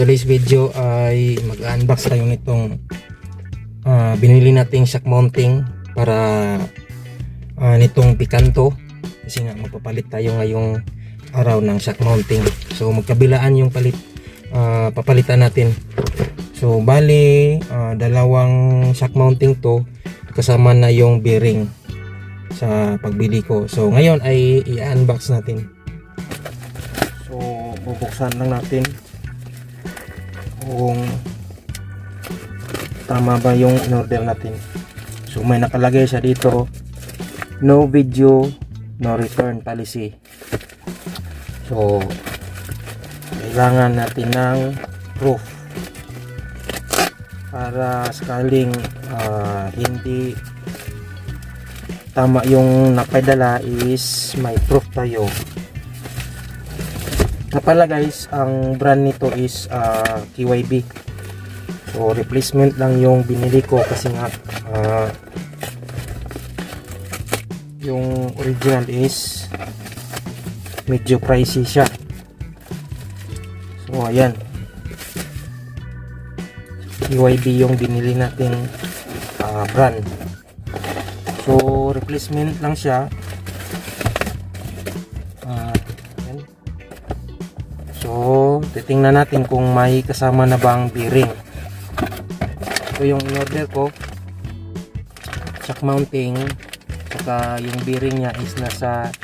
today's video ay mag-unbox tayo nitong ah, binili nating shock mounting para ah, nitong Picanto. Kasi nga magpapalit tayo ngayong araw ng shock mounting. So magkabilaan yung palit ah, papalitan natin. So bali ah, dalawang shock mounting to kasama na yung bearing sa pagbili ko. So ngayon ay i-unbox natin. So bubuksan lang natin kung tama ba yung in-order natin. So may nakalagay siya dito, no video, no return policy. So kailangan natin ng proof para sakaling ah, hindi tama yung napadala is may proof tayo na pala guys, ang brand nito is ah, KYB. So replacement lang yung binili ko kasi nga ah, yung original is medyo pricey siya. So ayan. KYB yung binili nating ah, brand. So replacement lang siya. So, titingnan natin kung may kasama na bang bearing. Ito yung in-order ko. Shock mounting. Saka yung bearing niya is nasa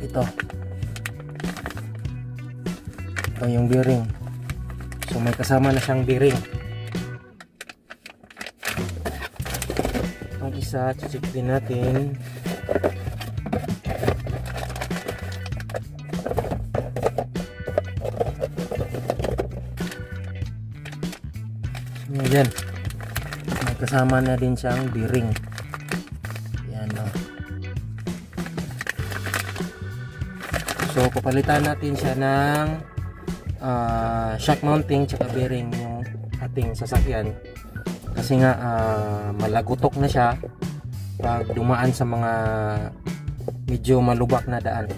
ito. Ito yung bearing. So, may kasama na siyang bearing. Ang isa, check din natin. Ayan. May kasama na din siyang bearing. Ayan o. So, papalitan natin siya ng ah, shock mounting tsaka bearing yung ating sasakyan. Kasi nga ah, malagutok na siya pag dumaan sa mga medyo malubak na daan.